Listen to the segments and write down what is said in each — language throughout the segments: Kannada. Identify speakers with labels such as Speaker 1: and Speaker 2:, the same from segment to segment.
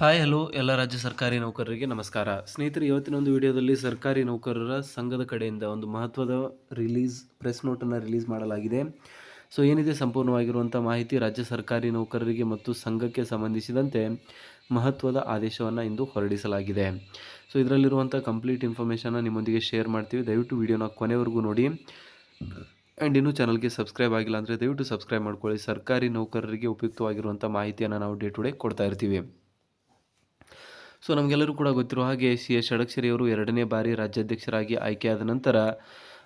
Speaker 1: ಹಾಯ್ ಹಲೋ ಎಲ್ಲ ರಾಜ್ಯ ಸರ್ಕಾರಿ ನೌಕರರಿಗೆ ನಮಸ್ಕಾರ. ಸ್ನೇಹಿತರೆ, ಇವತ್ತಿನ ಒಂದು ವಿಡಿಯೋದಲ್ಲಿ ಸರ್ಕಾರಿ ನೌಕರರ ಸಂಘದ ಕಡೆಯಿಂದ ಒಂದು ಮಹತ್ವದ ರಿಲೀಸ್ ಪ್ರೆಸ್ ನೋಟನ್ನು ರಿಲೀಸ್ ಮಾಡಲಾಗಿದೆ. ಸೊ ಏನಿದೆ ಸಂಪೂರ್ಣವಾಗಿರುವಂಥ ಮಾಹಿತಿ ರಾಜ್ಯ ಸರ್ಕಾರಿ ನೌಕರರಿಗೆ ಮತ್ತು ಸಂಘಕ್ಕೆ ಸಂಬಂಧಿಸಿದಂತೆ ಮಹತ್ವದ ಆದೇಶವನ್ನು ಇಂದು ಹೊರಡಿಸಲಾಗಿದೆ. ಸೊ ಇದರಲ್ಲಿರುವಂಥ ಕಂಪ್ಲೀಟ್ ಇನ್ಫಾರ್ಮೇಷನ್ನ ನಿಮ್ಮೊಂದಿಗೆ ಶೇರ್ ಮಾಡ್ತೀವಿ. ದಯವಿಟ್ಟು ವಿಡಿಯೋನ ಕೊನೆವರೆಗೂ ನೋಡಿ. ಆ್ಯಂಡ್ ಇನ್ನೂ ಚಾನಲ್ಗೆ ಸಬ್ಸ್ಕ್ರೈಬ್ ಆಗಿಲ್ಲ ಅಂದರೆ ದಯವಿಟ್ಟು ಸಬ್ಸ್ಕ್ರೈಬ್ ಮಾಡ್ಕೊಳ್ಳಿ. ಸರ್ಕಾರಿ ನೌಕರರಿಗೆ ಉಪಯುಕ್ತವಾಗಿರುವಂಥ ಮಾಹಿತಿಯನ್ನು ನಾವು ಡೇ ಟು ಡೇ ಕೊಡ್ತಾ ಇರ್ತೀವಿ. ಸೊ ನಮಗೆಲ್ಲರೂ ಕೂಡ ಗೊತ್ತಿರೋ ಹಾಗೆ ಸಿ ಎಸ್ ಷಡಕ್ಷರಿಯವರು ಎರಡನೇ ಬಾರಿ ರಾಜ್ಯಾಧ್ಯಕ್ಷರಾಗಿ ಆಯ್ಕೆಯಾದ ನಂತರ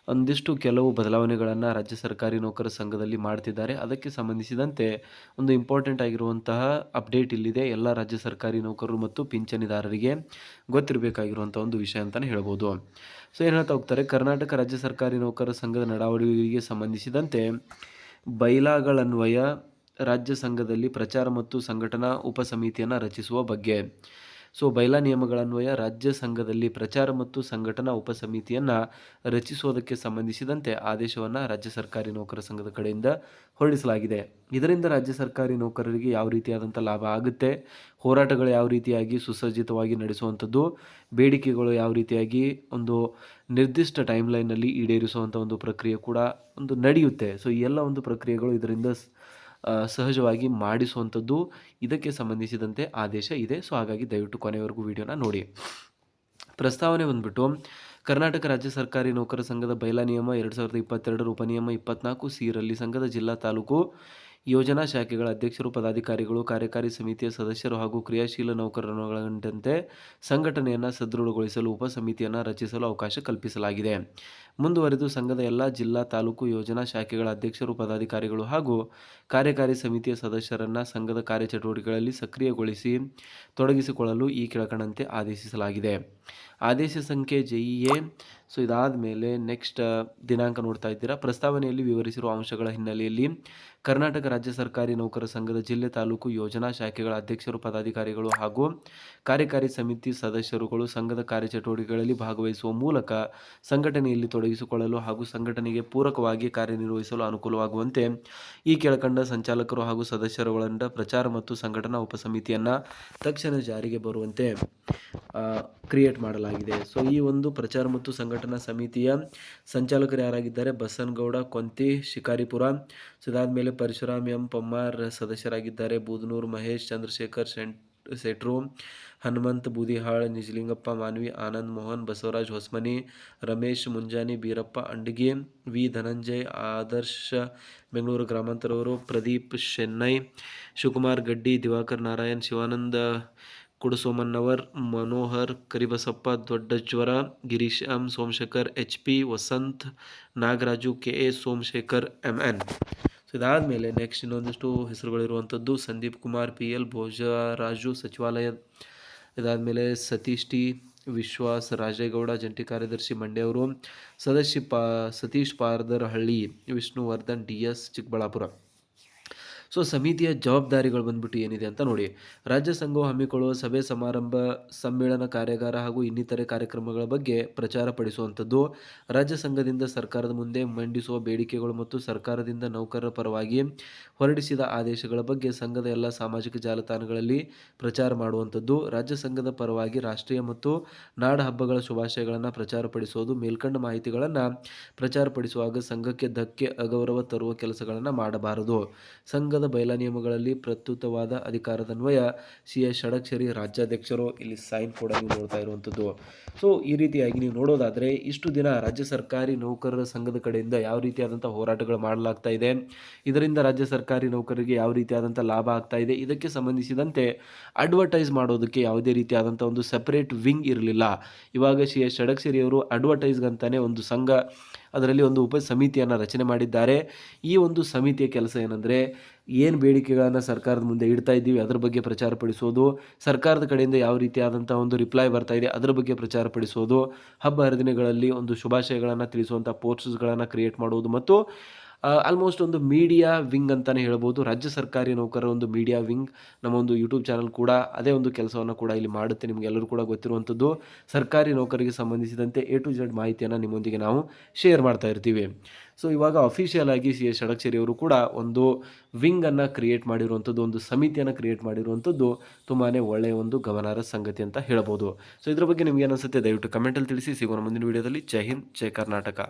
Speaker 1: ಒಂದಿಷ್ಟು ಕೆಲವು ಬದಲಾವಣೆಗಳನ್ನು ರಾಜ್ಯ ಸರ್ಕಾರಿ ನೌಕರ ಸಂಘದಲ್ಲಿ ಮಾಡ್ತಿದ್ದಾರೆ. ಅದಕ್ಕೆ ಸಂಬಂಧಿಸಿದಂತೆ ಒಂದು ಇಂಪಾರ್ಟೆಂಟ್ ಆಗಿರುವಂತಹ ಅಪ್ಡೇಟ್ ಇಲ್ಲಿದೆ. ಎಲ್ಲ ರಾಜ್ಯ ಸರ್ಕಾರಿ ನೌಕರರು ಮತ್ತು ಪಿಂಚಣಿದಾರರಿಗೆ ಗೊತ್ತಿರಬೇಕಾಗಿರುವಂಥ ಒಂದು ವಿಷಯ ಅಂತಲೇ ಹೇಳ್ಬೋದು. ಸೊ ಏನು ಹೇಳ್ತಾ ಹೋಗ್ತಾರೆ, ಕರ್ನಾಟಕ ರಾಜ್ಯ ಸರ್ಕಾರಿ ನೌಕರ ಸಂಘದ ನಡಾವಳಿಗಳಿಗೆ ಸಂಬಂಧಿಸಿದಂತೆ ಬೈಲಾಗಳನ್ವಯ ರಾಜ್ಯ ಸಂಘದಲ್ಲಿ ಪ್ರಚಾರ ಮತ್ತು ಸಂಘಟನಾ ಉಪಸಮಿತಿಯನ್ನು ರಚಿಸುವ ಬಗ್ಗೆ ಸೊ ಬೈಲಾ ನಿಯಮಗಳನ್ವಯ ರಾಜ್ಯ ಸಂಘದಲ್ಲಿ ಪ್ರಚಾರ ಮತ್ತು ಸಂಘಟನಾ ಉಪಸಮಿತಿಯನ್ನು ರಚಿಸುವುದಕ್ಕೆ ಸಂಬಂಧಿಸಿದಂತೆ ಆದೇಶವನ್ನು ರಾಜ್ಯ ಸರ್ಕಾರಿ ನೌಕರ ಸಂಘದ ಕಡೆಯಿಂದ ಹೊರಡಿಸಲಾಗಿದೆ. ಇದರಿಂದ ರಾಜ್ಯ ಸರ್ಕಾರಿ ನೌಕರರಿಗೆ ಯಾವ ರೀತಿಯಾದಂಥ ಲಾಭ ಆಗುತ್ತೆ, ಹೋರಾಟಗಳು ಯಾವ ರೀತಿಯಾಗಿ ಸುಸಜ್ಜಿತವಾಗಿ ನಡೆಸುವಂಥದ್ದು, ಬೇಡಿಕೆಗಳು ಯಾವ ರೀತಿಯಾಗಿ ಒಂದು ನಿರ್ದಿಷ್ಟ ಟೈಮ್ ಲೈನಲ್ಲಿ ಈಡೇರಿಸುವಂಥ ಒಂದು ಪ್ರಕ್ರಿಯೆ ಕೂಡ ಒಂದು ನಡೆಯುತ್ತೆ. ಸೊ ಈ ಎಲ್ಲ ಒಂದು ಪ್ರಕ್ರಿಯೆಗಳು ಇದರಿಂದ ಸಹಜವಾಗಿ ಮಾಡಿಸುವಂಥದ್ದು ಇದಕ್ಕೆ ಸಂಬಂಧಿಸಿದಂತೆ ಆದೇಶ ಇದೆ. ಸೊ ಹಾಗಾಗಿ ದಯವಿಟ್ಟು ಕೊನೆಯವರೆಗೂ ವಿಡಿಯೋನ ನೋಡಿ. ಪ್ರಸ್ತಾವನೆ ಬಂದ್ಬಿಟ್ಟು, ಕರ್ನಾಟಕ ರಾಜ್ಯ ಸರ್ಕಾರಿ ನೌಕರ ಸಂಘದ ಬೈಲಾ ನಿಯಮ, ಎರಡು ಸಾವಿರದ ಇಪ್ಪತ್ತೆರಡರ ಉಪನಿಯಮ ಇಪ್ಪತ್ನಾಲ್ಕು ಸಿರಲ್ಲಿ ಸಂಘದ ಜಿಲ್ಲಾ ತಾಲೂಕು ಯೋಜನಾ ಶಾಖೆಗಳ ಅಧ್ಯಕ್ಷರು, ಪದಾಧಿಕಾರಿಗಳು, ಕಾರ್ಯಕಾರಿ ಸಮಿತಿಯ ಸದಸ್ಯರು ಹಾಗೂ ಕ್ರಿಯಾಶೀಲ ನೌಕರರುಗಳಂತೆ ಸಂಘಟನೆಯನ್ನು ಸದೃಢಗೊಳಿಸಲು ಉಪಸಮಿತಿಯನ್ನು ರಚಿಸಲು ಅವಕಾಶ ಕಲ್ಪಿಸಲಾಗಿದೆ. ಮುಂದುವರೆದು ಸಂಘದ ಎಲ್ಲ ಜಿಲ್ಲಾ ತಾಲೂಕು ಯೋಜನಾ ಶಾಖೆಗಳ ಅಧ್ಯಕ್ಷರು, ಪದಾಧಿಕಾರಿಗಳು ಹಾಗೂ ಕಾರ್ಯಕಾರಿ ಸಮಿತಿಯ ಸದಸ್ಯರನ್ನು ಸಂಘದ ಕಾರ್ಯಚಟುವಟಿಕೆಗಳಲ್ಲಿ ಸಕ್ರಿಯಗೊಳಿಸಿ ತೊಡಗಿಸಿಕೊಳ್ಳಲು ಈ ಕೆಳಕಂಡಂತೆ ಆದೇಶಿಸಲಾಗಿದೆ. ಆದೇಶ ಸಂಖ್ಯೆ ಜೆಇಎ. ಸೊ ಇದಾದ ಮೇಲೆ ನೆಕ್ಸ್ಟ್ ದಿನಾಂಕ ನೋಡ್ತಾ ಇದ್ದೀರಾ. ಪ್ರಸ್ತಾವನೆಯಲ್ಲಿ ವಿವರಿಸಿರುವ ಅಂಶಗಳ ಹಿನ್ನೆಲೆಯಲ್ಲಿ ಕರ್ನಾಟಕ ರಾಜ್ಯ ಸರ್ಕಾರಿ ನೌಕರ ಸಂಘದ ಜಿಲ್ಲೆ ತಾಲೂಕು ಯೋಜನಾ ಶಾಖೆಗಳ ಅಧ್ಯಕ್ಷರು, ಪದಾಧಿಕಾರಿಗಳು ಹಾಗೂ ಕಾರ್ಯಕಾರಿ ಸಮಿತಿ ಸದಸ್ಯರುಗಳು ಸಂಘದ ಕಾರ್ಯಚಟುವಟಿಕೆಗಳಲ್ಲಿ ಭಾಗವಹಿಸುವ ಮೂಲಕ ಸಂಘಟನೆಯಲ್ಲಿ ತೊಡಗಿಸಿಕೊಳ್ಳಲು ಹಾಗೂ ಸಂಘಟನೆಗೆ ಪೂರಕವಾಗಿ ಕಾರ್ಯನಿರ್ವಹಿಸಲು ಅನುಕೂಲವಾಗುವಂತೆ ಈ ಕೆಳಕಂಡ ಸಂಚಾಲಕರು ಹಾಗೂ ಸದಸ್ಯರುಗಳಿಂದ ಪ್ರಚಾರ ಮತ್ತು ಸಂಘಟನಾ ಉಪಸಮಿತಿಯನ್ನು ತಕ್ಷಣ ಜಾರಿಗೆ ಬರುವಂತೆ ಕ್ರಿಯೇಟ್ ಮಾಡಲಾಗಿದೆ. ಸೊ ಈ ಒಂದು ಪ್ರಚಾರ ಮತ್ತು ಸಂಘಟನಾ ಸಮಿತಿಯ ಸಂಚಾಲಕರು ಯಾರಾಗಿದ್ದಾರೆ? ಬಸನ್ಗೌಡ, ಕೊಂತಿ, ಶಿಕಾರಿಪುರ ಸೊ ಇದಾದಮೇಲೆ ಪರಶುರಾಮ್ ಎಂ ಪಮ್ಮಾರ್ ಸದಸ್ಯರಾಗಿದ್ದಾರೆ. ಬೂದನೂರು ಮಹೇಶ್, ಚಂದ್ರಶೇಖರ್ ಶೆಂಟ್ ಸೆಟ್ರು, ಹನುಮಂತ್, ಬೂದಿಹಾಳ್, ನಿಜಲಿಂಗಪ್ಪ, ಮಾನ್ವಿ, ಆನಂದ್ ಮೋಹನ್, ಬಸವರಾಜ್ ಹೊಸ್ಮನಿ, ರಮೇಶ್ ಮುಂಜಾನಿ, ಬೀರಪ್ಪ ಅಂಡಗಿ, ವಿ ಧನಂಜಯ್, ಆದರ್ಶ ಬೆಂಗಳೂರು ಗ್ರಾಮಾಂತರವರು, Pradeep Chennai Shivakumar Gaddi, Diwakar Narayan, Shivananda Kudasomannavar Manohar Karibasappa, ದೊಡ್ಡಜ್ವರ, Girish M Somashekhar, H P, Vasanth, Nagaraju, K A Somashekhar, M N. ಇದಾದಮೇಲೆ ನೆಕ್ಸ್ಟ್ ಇನ್ನೊಂದಿಷ್ಟು ಹೆಸರುಗಳಿರುವಂಥದ್ದು ಸಂದೀಪ್ ಕುಮಾರ್ ಪಿ ಎಲ್ ಭೋಜರಾಜು ಸಚಿವಾಲಯ. ಇದಾದಮೇಲೆ ಸತೀಶ್ ಟಿ ವಿಶ್ವಾಸ್ ರಾಜೇಗೌಡ, ಜಂಟಿ ಕಾರ್ಯದರ್ಶಿ ಮಂಡ್ಯ ಅವರು ಸದಸ್ಯ ಪಾ, Satish Pardarahalli, Vishnuvardhan D S Chikkaballapur. So ಸಮಿತಿಯ ಜವಾಬ್ದಾರಿಗಳು ಬಂದ್ಬಿಟ್ಟು ಏನಿದೆ ಅಂತ ನೋಡಿ. ರಾಜ್ಯ ಸಂಘವು ಹಮ್ಮಿಕೊಳ್ಳುವ ಸಭೆ ಸಮಾರಂಭ, ಸಮ್ಮೇಳನ ಕಾರ್ಯಾಗಾರ ಹಾಗೂ ಇನ್ನಿತರೆ ಕಾರ್ಯಕ್ರಮಗಳ ಬಗ್ಗೆ ಪ್ರಚಾರ ಪಡಿಸುವಂಥದ್ದು. ರಾಜ್ಯ ಸಂಘದಿಂದ ಸರ್ಕಾರದ ಮುಂದೆ ಮಂಡಿಸುವ ಬೇಡಿಕೆಗಳು ಮತ್ತು ಸರ್ಕಾರದಿಂದ ನೌಕರರ ಪರವಾಗಿ ಹೊರಡಿಸಿದ ಆದೇಶಗಳ ಬಗ್ಗೆ ಸಂಘದ ಎಲ್ಲ ಸಾಮಾಜಿಕ ಜಾಲತಾಣಗಳಲ್ಲಿ ಪ್ರಚಾರ ಮಾಡುವಂಥದ್ದು. ರಾಜ್ಯ ಸಂಘದ ಪರವಾಗಿ ರಾಷ್ಟ್ರೀಯ ಮತ್ತು ನಾಡ ಹಬ್ಬಗಳ ಶುಭಾಶಯಗಳನ್ನು ಪ್ರಚಾರಪಡಿಸುವುದು ಮೇಲ್ಕಂಡ ಮಾಹಿತಿಗಳನ್ನು ಪ್ರಚಾರಪಡಿಸುವಾಗ ಸಂಘಕ್ಕೆ ಧಕ್ಕೆ, ಅಗೌರವ ತರುವ ಕೆಲಸಗಳನ್ನು ಮಾಡಬಾರದು. ಸಂಘದ ಬಯಲಾ ನಿಯಮಗಳಲ್ಲಿ ಪ್ರಸ್ತುತವಾದ ಅಧಿಕಾರದನ್ವಯ ಸಿ ಎಸ್ ಷಡಕ್ಷರಿ ರಾಜ್ಯಾಧ್ಯಕ್ಷರು ಇಲ್ಲಿ ಸೈನ್ ಕೂಡ ನೋಡ್ತಾ ಇರುವಂಥದ್ದು. ಸೊ ಈ ರೀತಿಯಾಗಿ ನೀವು ನೋಡೋದಾದರೆ ಇಷ್ಟು ದಿನ ರಾಜ್ಯ ಸರ್ಕಾರಿ ನೌಕರರ ಸಂಘದ ಕಡೆಯಿಂದ ಯಾವ ರೀತಿಯಾದಂಥ ಹೋರಾಟಗಳು ಮಾಡಲಾಗ್ತಾ ಇದೆ, ಇದರಿಂದ ರಾಜ್ಯ ಸರ್ಕಾರಿ ನೌಕರರಿಗೆ ಯಾವ ರೀತಿಯಾದಂಥ ಲಾಭ ಆಗ್ತಾ ಇದೆ, ಇದಕ್ಕೆ ಸಂಬಂಧಿಸಿದಂತೆ ಅಡ್ವರ್ಟೈಸ್ ಮಾಡೋದಕ್ಕೆ ಯಾವುದೇ ರೀತಿಯಾದಂಥ ಒಂದು ಸೆಪರೇಟ್ ವಿಂಗ್ ಇರಲಿಲ್ಲ. ಇವಾಗ ಸಿ ಎಸ್ ಷಡಕ್ಷರಿಯವರು ಅಡ್ವರ್ಟೈಸ್ಗಂತಾನೆ ಒಂದು ಸಂಘ, ಅದರಲ್ಲಿ ಒಂದು ಉಪ ಸಮಿತಿಯನ್ನು ರಚನೆ ಮಾಡಿದ್ದಾರೆ. ಈ ಒಂದು ಸಮಿತಿಯ ಕೆಲಸ ಏನಂದರೆ ಏನು ಬೇಡಿಕೆಗಳನ್ನು ಸರ್ಕಾರದ ಮುಂದೆ ಇಡ್ತಾ ಇದ್ದೀವಿ, ಅದರ ಬಗ್ಗೆ ಪ್ರಚಾರ ಪಡಿಸೋದು, ಸರ್ಕಾರದ ಕಡೆಯಿಂದ ಯಾವ ರೀತಿಯಾದಂಥ ಒಂದು ರಿಪ್ಲೈ ಬರ್ತಾ ಇದೆ, ಅದರ ಬಗ್ಗೆ ಪ್ರಚಾರ ಪಡಿಸೋದು, ಹಬ್ಬ ಹರಿದಿನಗಳಲ್ಲಿ ಒಂದು ಶುಭಾಶಯಗಳನ್ನು ತಿಳಿಸುವಂಥ ಪೋಸ್ಟರ್ಸ್ಗಳನ್ನು ಕ್ರಿಯೇಟ್ ಮಾಡುವುದು ಮತ್ತು ಆಲ್ಮೋಸ್ಟ್ ಒಂದು ಮೀಡಿಯಾ ವಿಂಗ್ ಅಂತಲೇ ಹೇಳ್ಬೋದು. ರಾಜ್ಯ ಸರ್ಕಾರಿ ನೌಕರರ ಒಂದು ಮೀಡಿಯಾ ವಿಂಗ್ ನಮ್ಮ ಒಂದು ಯೂಟ್ಯೂಬ್ ಚಾನಲ್ ಕೂಡ ಅದೇ ಒಂದು ಕೆಲಸವನ್ನು ಕೂಡ ಇಲ್ಲಿ ಮಾಡುತ್ತೆ. ನಿಮಗೆಲ್ಲರೂ ಕೂಡ ಗೊತ್ತಿರುವಂಥದ್ದು. ಸರ್ಕಾರಿ ನೌಕರಿಗೆ ಸಂಬಂಧಿಸಿದಂತೆ ಎ ಟು ಜೆಡ್ ಮಾಹಿತಿಯನ್ನು ನಿಮ್ಮೊಂದಿಗೆ ನಾವು ಶೇರ್ ಮಾಡ್ತಾ ಇರ್ತೀವಿ. ಸೊ ಇವಾಗ ಅಫಿಷಿಯಲ್ ಆಗಿ ಸಿ ಎಸ್ ಷಡಕ್ಷರಿ ಅವರು ಕೂಡ ಒಂದು ವಿಂಗನ್ನು ಕ್ರಿಯೇಟ್ ಮಾಡಿರುವಂಥದ್ದು, ಒಂದು ಸಮಿತಿಯನ್ನು ಕ್ರಿಯೇಟ್ ಮಾಡಿರುವಂಥದ್ದು ತುಂಬಾ ಒಳ್ಳೆಯ ಒಂದು ಗಮನಾರ್ಹ ಸಂಗತಿ ಅಂತ ಹೇಳ್ಬೋದು. ಸೊ ಇದರ ಬಗ್ಗೆ ನಿಮಗೆ ಅನಿಸುತ್ತೆ ದಯವಿಟ್ಟು ಕಮೆಂಟಲ್ಲಿ ತಿಳಿಸಿ. ಸಿಗೋಣ ಮುಂದಿನ ವೀಡಿಯೋದಲ್ಲಿ ಜೈ ಹಿಂದ್, ಜೈ ಕರ್ನಾಟಕ.